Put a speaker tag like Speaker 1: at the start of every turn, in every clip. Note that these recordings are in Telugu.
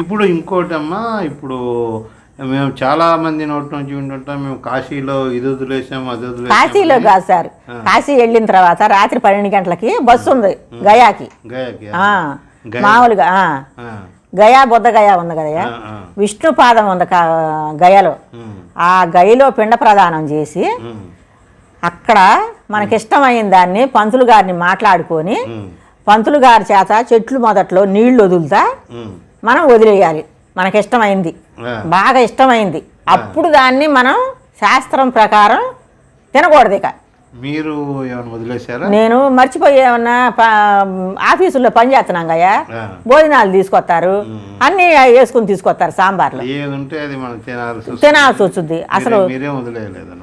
Speaker 1: ఇప్పుడు ఇంకోటమ్మా ఇప్పుడు మేము చాలా మంది నోటి నుంచి వింటుంటాం మేము కాశీలో ఇది వదిలేసాం అది వదిలేసాం
Speaker 2: కాశీలో కాదు సార్. కాశీ వెళ్ళిన తర్వాత రాత్రి పన్నెండు గంటలకి బస్సు ఉంది గయాకి.
Speaker 1: గయాకి.
Speaker 2: మామూలుగా గయా బుద్ధ గయా ఉంది
Speaker 1: ఆ.
Speaker 2: విష్ణు పాదం ఉంది గయలో. ఆ గయలో పిండ ప్రదానం చేసి అక్కడ మనకిష్టమైన దాన్ని పంతులు గారిని మాట్లాడుకొని పంతులు గారి చేత చెట్లు మొదట్లో నీళ్ళు వదులుతా. మనం వదిలేయాలి. మనకిష్టమైంది.
Speaker 1: ఆ,
Speaker 2: బాగా ఇష్టమైంది. అప్పుడు దాన్ని మనం శాస్త్రం ప్రకారం తినకూడదు ఇక.
Speaker 1: మీరు వదిలేశారా?
Speaker 2: నేను మర్చిపోయి ఏమన్నా ఆఫీసుల్లో పని చేస్తున్నాం కదా. భోజనాలు తీసుకొస్తారు. అన్నీ వేసుకుని తీసుకొస్తారు సాంబార్లో.
Speaker 1: తినాల్సి వస్తుంది.
Speaker 2: వచ్చింది అసలు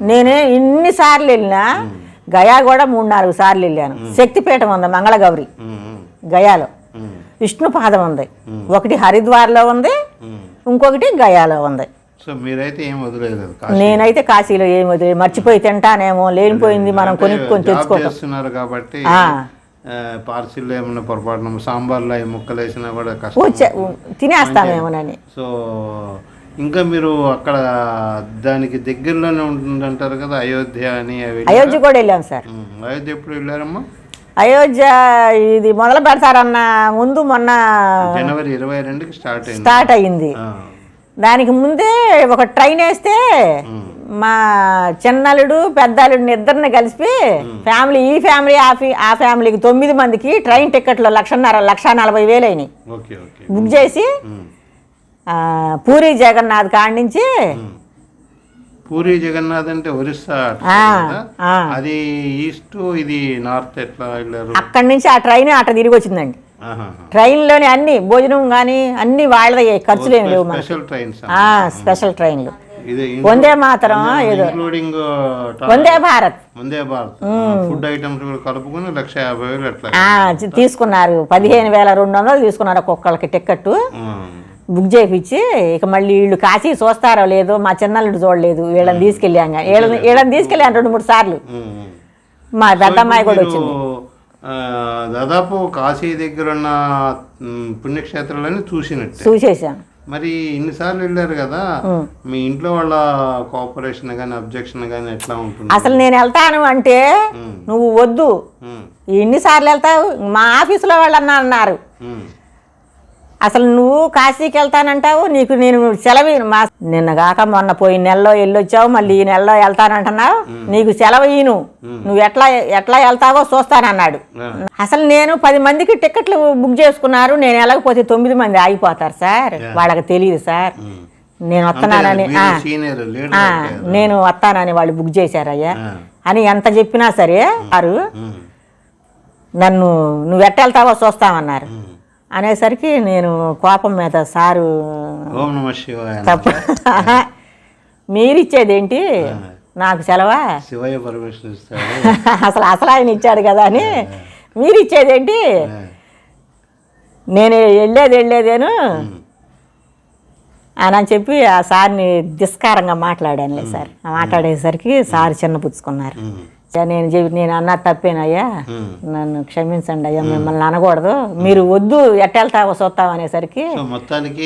Speaker 2: నేనే ఇన్ని సార్లు వెళ్ళినా గయా కూడా మూడు నాలుగు సార్లు వెళ్ళాను. శక్తిపీఠం ఉంది మంగళగౌరి. గయాలో.
Speaker 1: ఉమ్,
Speaker 2: విష్ణు పాదం ఉంది. ఒకటి హరిద్వార్లో ఉంది. ఇంకొకటి గయాలో ఉంది.
Speaker 1: సో మీరైతే ఏం వదిలేదు
Speaker 2: నేనైతే కాశీలో ఏమి వదిలే మర్చిపోయి తింటానేమో లేనిపోయింది మనం కొనుక్కొని
Speaker 1: చేస్తున్నారు కాబట్టి
Speaker 2: ఆ.
Speaker 1: పార్సిల్ ఏమన్నా పొరపాటున సాంబార్లో ఏ ముక్కలు వేసినా కూడా కష్టం.
Speaker 2: తినేస్తామేమోనని
Speaker 1: సో ఇంకా మీరు అక్కడ దానికి దగ్గరలోనే ఉంటుందంటారు కదా అయోధ్య అని
Speaker 2: అయోధ్య కూడా వెళ్ళాం సార్.
Speaker 1: అయోధ్య ఎప్పుడు వెళ్ళారమ్మా?
Speaker 2: అయోధ్య ఇది మొదలు పెడతారన్న ముందు మొన్న
Speaker 1: జనవరి ఇరవై రెండుకి స్టార్ట్ అయింది.
Speaker 2: స్టార్ట్ అయ్యింది.
Speaker 1: ఆ,
Speaker 2: దానికి ముందే ఒక ట్రైన్ వేస్తే మా చిన్నలుడు పెద్దలుడిని ఇద్దరిని కలిపి ఫ్యామిలీ ఈ ఫ్యామిలీ ఆ ఫ్యామిలీకి తొమ్మిది మందికి ట్రైన్ టికెట్లు లక్షన్నర లక్ష నలభై వేలు అయినాయి. బుక్ చేసి పూరి జగన్నాథ్ కాడి నుంచి.
Speaker 1: పూరి జగన్నాథ్ అంటే ఒరిస్సా. అది ఈస్ట్ ఇది నార్త్ ఎట్లా వెళ్ళారు?
Speaker 2: అక్కడి నుంచి ఆ ట్రైన్ అట్ట తిరిగి వచ్చిందండి.
Speaker 1: ఆహాహా.
Speaker 2: ట్రైన్లోని అన్ని భోజనం కానీ అన్ని వాళ్ళదే ఖర్చులు ఏమి లేవు
Speaker 1: స్పెషల్ ట్రైన్స్
Speaker 2: ఆ, స్పెషల్ ట్రైన్లు. వందే మాత్రం ఏదో.
Speaker 1: Including
Speaker 2: Vande Bharat.
Speaker 1: Vande Bharat. Food items కూడా కలుపుకొని లక్ష యాభై వేలు అట్లా
Speaker 2: తీసుకున్నారు. పదిహేను వేల రెండు వందలు తీసుకున్నారు ఒక్కొక్కళ్ళకి టికెట్ బుక్ చేయించి ఇక మళ్ళీ వీళ్ళు కాశీ చూస్తారో లేదో మా చిన్నల్లుడు చూడలేదు. వీళ్ళని తీసుకెళ్ళాం వీళ్ళని వీళ్ళని తీసుకెళ్ళాను రెండు మూడు సార్లు. మా పెద్దమ్మాయి కూడా వచ్చింది.
Speaker 1: దాదాపు కాశీ దగ్గర ఉన్న ఉమ్, పుణ్యక్షేత్రాలన్నీ చూసినట్టే.
Speaker 2: చూసేసాం.
Speaker 1: మరి ఇన్నిసార్లు వెళ్ళారు కదా? మీ ఇంట్లో వాళ్ళ కోఆపరేషన్ కానీ అబ్జెక్షన్ కానీ ఎట్లా ఉంటుంది?
Speaker 2: అసలు నేను వెళ్తాను అంటే నువ్వు వద్దు. ఎన్నిసార్లు వెళ్తావు? మా ఆఫీసులో వాళ్ళన్నా అన్నారు. అసలు నువ్వు కాశీకి వెళ్తానంటావు నీకు నేను సెలవు మా నిన్న కాక మొన్న పోయిన నెలలో వెళ్ళొచ్చావు మళ్ళీ ఈ నెలలో వెళ్తానంటున్నావు. నీకు సెలవు ఇయ్యను. నువ్వు ఎట్లా ఎట్లా వెళ్తావో చూస్తానన్నాడు. అసలు నేను పది మందికి టికెట్లు బుక్ చేసుకున్నారు నేను వెళ్ళకపోతే తొమ్మిది మంది ఆగిపోతారు సార్. వాళ్ళకి తెలియదు సార్. నేను వస్తున్నానని నేను వస్తానని వాళ్ళు బుక్ చేశారయ్యా. అని ఎంత చెప్పినా సరే వారు నన్ను నువ్వు ఎట్ట వెళ్తావో చూస్తామన్నారు. అనేసరికి నేను కోపం మీద సారు తప్ప మీరిచ్చేదేంటి? నాకు సెలవా?
Speaker 1: శివయ్య పర్మిషన్ ఇస్తాడు.
Speaker 2: అసలు అసలు ఆయన ఇచ్చాడు కదా అని మీరిచ్చేదేంటి?
Speaker 1: ఆ,
Speaker 2: నేను వెళ్ళేది వెళ్ళేదేను. అని అని చెప్పి ఆ సార్ని దిస్కారంగా మాట్లాడానులే సార్. మాట్లాడేసరికి సార్ చిన్న పుచ్చుకున్నారు. నేను చెప్పి నేను అన్నా తప్పేనయ్యా. నన్ను క్షమించండి అయ్యా మిమ్మల్ని అనకూడదు. మీరు వద్దు ఎట్టెళ్తావో చూస్తాం అనేసరికి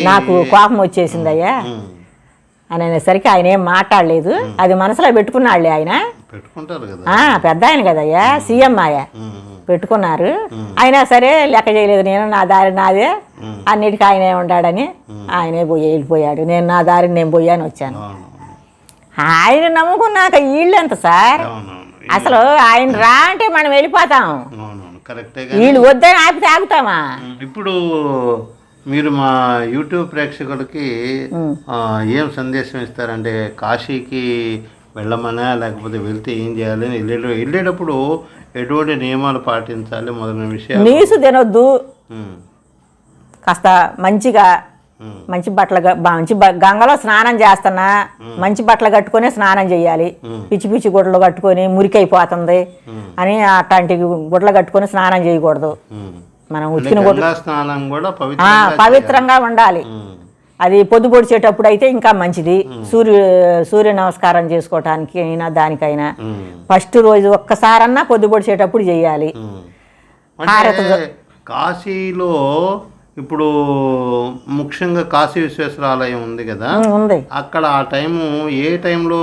Speaker 2: నాకు కోపం వచ్చేసింది అయ్యా. అని అనేసరికి ఆయన ఏం మాట్లాడలేదు. అది మనసులో పెట్టుకున్నాడులే ఆయన. పెద్ద ఆయన కదయ్యా సీఎం ఆయా పెట్టుకున్నారు. అయినా సరే లెక్క చేయలేదు నేను నా దారి నాదే. అన్నిటికీ ఆయనే ఉంటాడని ఆయనే పోయి వెళ్ళిపోయాడు. నేను నా దారిని నేను పోయాను వచ్చాను. ఆయన నమ్ముకున్నాక వీళ్ళు ఎంత సార్ అసలు ఆయన రా అంటే మనం వెళ్ళిపోతాం. వీళ్ళు వద్దని ఆపితే ఆగుతామా
Speaker 1: ఇప్పుడు మీరు మా యూట్యూబ్ ప్రేక్షకులకి ఏం సందేశం ఇస్తారంటే కాశీకి వెళ్ళమనా లేకపోతే వెళ్తే ఏం చేయాలి వెళ్ళే వెళ్ళేటప్పుడు ఎటువంటి నియమాలు పాటించాలి మొదలైన విషయాలు?
Speaker 2: నీసు తినొద్దు. కాస్త మంచిగా మంచి బట్టలు మంచి గంగలో స్నానం చేస్తున్నా మంచి బట్టలు కట్టుకొని స్నానం చేయాలి. పిచ్చి పిచ్చి గుడ్డలు కట్టుకొని మురికైపోతుంది అని అట్లాంటి గుడ్డలు కట్టుకొని స్నానం చేయకూడదు. మనం ఉతికిన
Speaker 1: గంగా స్నానం కూడా పవిత్రంగా
Speaker 2: ఉండాలి. అది పొద్దు పొడిచేటప్పుడు అయితే ఇంకా మంచిది. సూర్య సూర్య నమస్కారం చేసుకోవటానికి అయినా దానికైనా. ఫస్ట్ రోజు ఒక్కసారన్నా పొద్దు పొడిచేటప్పుడు చేయాలి.
Speaker 1: కాశీలో ఇప్పుడు ముఖ్యంగా కాశీ విశ్వేశ్వర ఆలయం ఉంది కదా.
Speaker 2: ఉంది.
Speaker 1: అక్కడ ఆ టైము ఏ టైంలో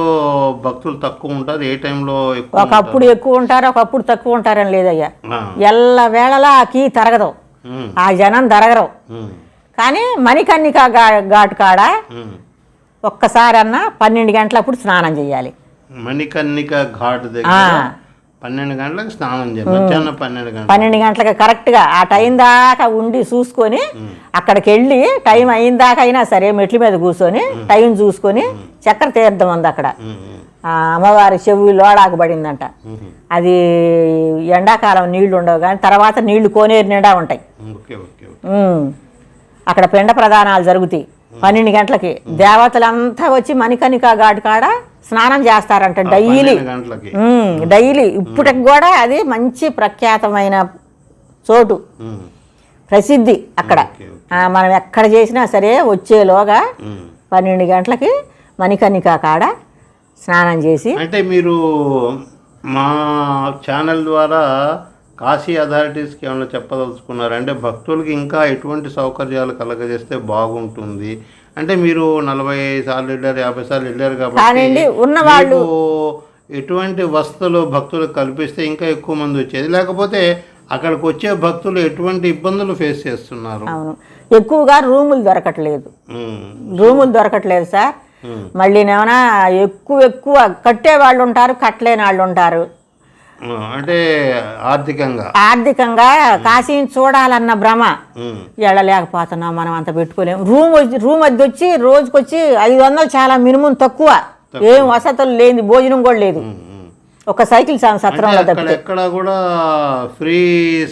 Speaker 1: భక్తులు తక్కువ ఉంటారు ఏ టైంలో
Speaker 2: ఒకప్పుడు ఎక్కువ ఉంటారు ఒకప్పుడు తక్కువ ఉంటారని లేదయ్యా. ఎల్ల వేళలా ఆ కీ తరగదు. ఆ జనం తరగరు. కానీ మణికర్ణిక ఘా ఘాటు కాడ. ఒక్కసారన్నా పన్నెండు గంటలప్పుడు స్నానం చేయాలి.
Speaker 1: మణికర్ణిక ఘాట్ దగ్గర పన్నెండు గంటలకు స్నానం చేయాలి మధ్యాహ్నం పన్నెండు గంటలకు.
Speaker 2: పన్నెండు గంటలకు కరెక్ట్గా ఆ టైం దాకా ఉండి చూసుకొని అక్కడికి వెళ్ళి టైం అయిన దాకా అయినా సరే మెట్ల మీద కూర్చొని టైం చూసుకొని చక్కెర తీర్థం ఉంది అక్కడ. అమ్మవారి చెవి లోడాకు పడిందంట. అది ఎండాకాలం నీళ్ళు ఉండవు కానీ తర్వాత నీళ్ళు కోనేరు నిండా ఉంటాయి. అక్కడ పిండ ప్రదానాలు జరుగుతాయి. పన్నెండు గంటలకి. దేవతలంతా వచ్చి మణికణిక ఘాట్ కాడ స్నానం చేస్తారంట డైలీ. డైలీ. ఇప్పటికి కూడా అది మంచి ప్రఖ్యాతమైన చోటు. ప్రసిద్ధి అక్కడ. మనం ఎక్కడ చేసినా సరే వచ్చేలోగా. పన్నెండు గంటలకి మణికర్ణిక కాడ స్నానం చేసి
Speaker 1: అంటే మీరు మా ఛానల్ ద్వారా కాశీ అథారిటీస్కి ఏమైనా చెప్పదలుచుకున్నారు అంటే భక్తులకి ఇంకా ఎటువంటి సౌకర్యాలు కలగజేస్తే బాగుంటుంది. అంటే మీరు నలభై సార్లు వెళ్ళారు యాభై సార్లు వెళ్ళారు కాబట్టి
Speaker 2: ఉన్నవాళ్ళు-
Speaker 1: ఎటువంటి వసతులు భక్తులకు కల్పిస్తే ఇంకా ఎక్కువ మంది వచ్చేది. లేకపోతే అక్కడికి వచ్చే భక్తులు ఎటువంటి ఇబ్బందులు ఫేస్ చేస్తున్నారు?
Speaker 2: అవును. ఎక్కువగా రూములు దొరకట్లేదు. రూములు దొరకట్లేదు సార్. మళ్ళీ ఏమైనా ఎక్కువ ఎక్కువ కట్టే వాళ్ళు ఉంటారు కట్టలేని వాళ్ళు ఉంటారు.
Speaker 1: అంటే ఆర్థికంగా.
Speaker 2: ఆర్థికంగా కాశీని చూడాలన్న భ్రమ. వెళ్ళలేకపోతున్నాం మనం అంత పెట్టుకోలేము రూమ్ వచ్చి రూమ్ అది వచ్చి రోజుకొచ్చి ఐదు వందలు చాలా మినిమం తక్కువ. ఏం వసతులు లేని భోజనం కూడా లేదు. ఒక సైకిల్ సత్రంలో
Speaker 1: అక్కడ
Speaker 2: తప్పితే.
Speaker 1: ఎక్కడ కూడా ఫ్రీ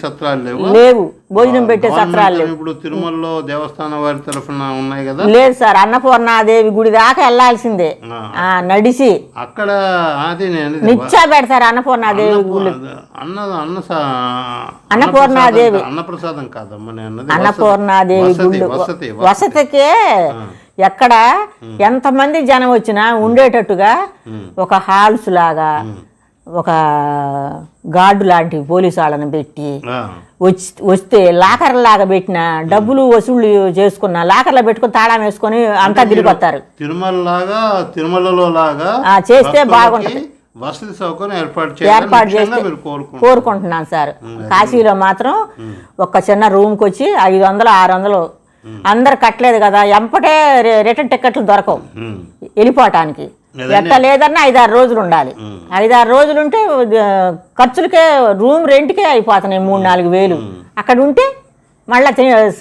Speaker 1: సత్రాలు లేవు?
Speaker 2: లేవు. భోజనం పెట్టే సత్రాలు లేవు.
Speaker 1: ఇప్పుడు తిరుమలలో దేవస్థానం వారి తరఫున ఉన్నాయి కదా?
Speaker 2: లేదు సార్. అన్నపూర్ణాదేవి గుడి దాకా వెళ్ళాల్సిందే. నడిచి.
Speaker 1: అక్కడ అది
Speaker 2: పెడతారు అన్నపూర్ణాదేవి గుడి
Speaker 1: అన్న అన్న
Speaker 2: అన్నపూర్ణాదేవి.
Speaker 1: అన్నప్రసాదం- కాదమ్మా నేను
Speaker 2: అన్నపూర్ణాదేవి
Speaker 1: వసతి.
Speaker 2: వసతికే ఎక్కడ ఎంతమంది జనం వచ్చినా ఉండేటట్టుగా ఒక హాల్స్ లాగా ఒక గార్డు లాంటి పోలీసు వాళ్ళని పెట్టి వచ్చి వస్తే లాకర్ లాగా పెట్టిన డబ్బులు వసూళ్ళు చేసుకున్న లాకర్లో పెట్టుకుని తాళం వేసుకొని అంతా తిరిగొస్తారు
Speaker 1: తిరుమల లాగా తిరుమలలో లాగా
Speaker 2: ఆ, చేస్తే బాగుంటది.
Speaker 1: వసతి సౌకర్యం ఏర్పాటు
Speaker 2: చేస్తే కోరుకుంటున్నాను సార్. కాశీలో మాత్రం ఒక చిన్న రూమ్కి వచ్చి ఐదు వందలు ఆరు వందలు. అందరు కట్టలేదు కదా ఎంపటే రిటర్న్ టికెట్లు దొరకవు. వెళ్ళిపోవటానికి. ఎట్ట లేదన్నా ఐదారు రోజులు ఉండాలి. ఐదారు రోజులు ఉంటే ఖర్చులకే రూమ్ రెంట్కే అయిపోతున్నాయి మూడు నాలుగు వేలు. అక్కడ ఉంటే మళ్ళీ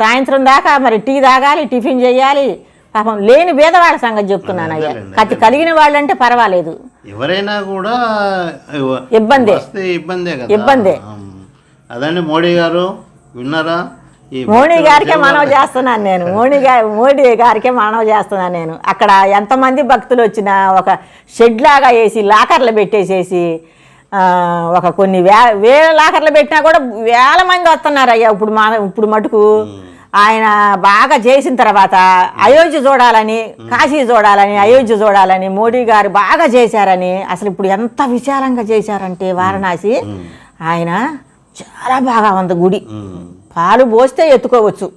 Speaker 2: సాయంత్రం దాకా మరి టీ తాగాలి టిఫిన్ చేయాలి. పాపం లేని భేదవాళ్ళ సంగతి చెప్తున్నాను అయ్యా. కత్తి కలిగిన వాళ్ళంటే పర్వాలేదు.
Speaker 1: ఎవరైనా కూడా
Speaker 2: ఇబ్బందే.
Speaker 1: ఇబ్బందే
Speaker 2: ఇబ్బందే.
Speaker 1: అదండి మోడీ గారు విన్నారా?
Speaker 2: మోడీ గారికే మనవి చేస్తున్నాను నేను. మోడీ గారి మోడీ గారికే మనవి చేస్తున్నాను నేను. అక్కడ ఎంతమంది భక్తులు వచ్చినా ఒక షెడ్ లాగా వేసి లాకర్లు పెట్టేసేసి ఆ, ఒక కొన్ని వే వేల లాకర్లు పెట్టినా కూడా వేల మంది వస్తున్నారు అయ్యా. ఇప్పుడు మా ఇప్పుడు మటుకు ఆయన బాగా చేసిన తర్వాత అయోధ్య చూడాలని కాశీ చూడాలని అయోధ్య చూడాలని మోడీ గారు బాగా చేశారని అసలు ఇప్పుడు ఎంత విశాలంగా చేశారంటే వారణాసి ఆయన చాలా బాగా ఉంది గుడి. పాలు పోస్తే ఎత్తుకోవచ్చు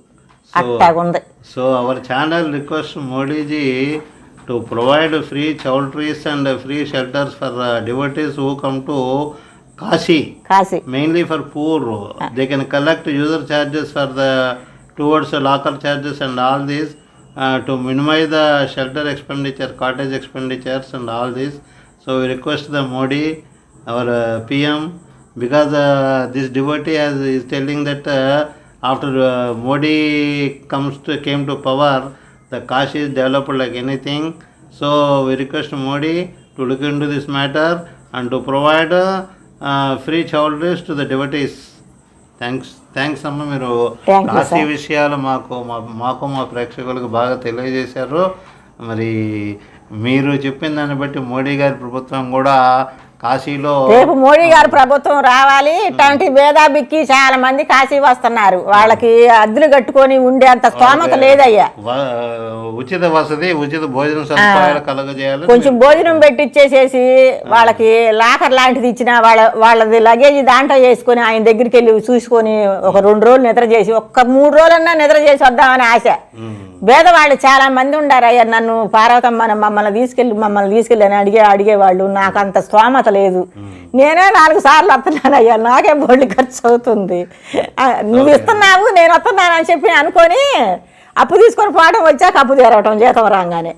Speaker 2: అట్టాగుంది
Speaker 1: so our channel request Modiji to provide free choultries and free shelters for devotees who come to Kashi
Speaker 2: Kashi
Speaker 1: they can collect user charges for the towards the locker charges and all these uh, to minimize the shelter expenditure cottage expenditures and all this so we request the modi our uh, pm because uh, this devotee has, is telling that uh, after uh, modi comes to came to power the kashi is developed like anything so we request modi to look into this matter and to provide uh, uh, free children to the devotees thanks thanks అమ్మ మీరు కాశీ విషయాలు మాకు మా మాకు మా ప్రేక్షకులకు బాగా తెలియజేశారు మరి మీరు చెప్పిన దాన్ని బట్టి మోడీ గారి ప్రభుత్వం కూడా కాశీలో
Speaker 2: రేపు మోడీ గారు ప్రభుత్వం రావాలి. ఇట్లాంటి భేదాబిక్కి చాలా మంది కాశీ వస్తున్నారు. వాళ్ళకి అద్దెలు కట్టుకొని ఉండేంత స్తోమత లేదయ్యా.
Speaker 1: ఉచిత వసతి ఉచిత భోజన సదుపాయాలు కలగజేయాలి
Speaker 2: కొంచెం భోజనం పెట్టిచ్చేసేసి వాళ్ళకి లాకర్ లాంటిది ఇచ్చిన వాళ్ళ వాళ్ళది లగేజ్ దాంట్లో వేసుకొని ఆయన దగ్గరికి వెళ్ళి చూసుకొని ఒక రెండు రోజులు నిద్ర చేసి ఒక్క మూడు రోజులన్నా నిద్ర చేసి వద్దామని ఆశ.
Speaker 1: ఉమ్.
Speaker 2: భేదవాళ్ళు చాలా మంది ఉండారు అయ్యా నన్ను పార్వతమ్మ మమ్మల్ని తీసుకెళ్ళి మమ్మల్ని తీసుకెళ్ళి అని అడిగే అడిగేవాళ్ళు. నాకు అంత స్తోమత లేదు. నేనే నాలుగు సార్లు వస్తున్నాను అయ్యా నాకే బోళ్ళు ఖర్చు అవుతుంది నువ్వు ఇస్తున్నావు నేను వస్తున్నాను అని చెప్పి అనుకొని అప్పు తీసుకొని పోవడం వచ్చాక అప్పు తీరవటం జీతం రాగానే.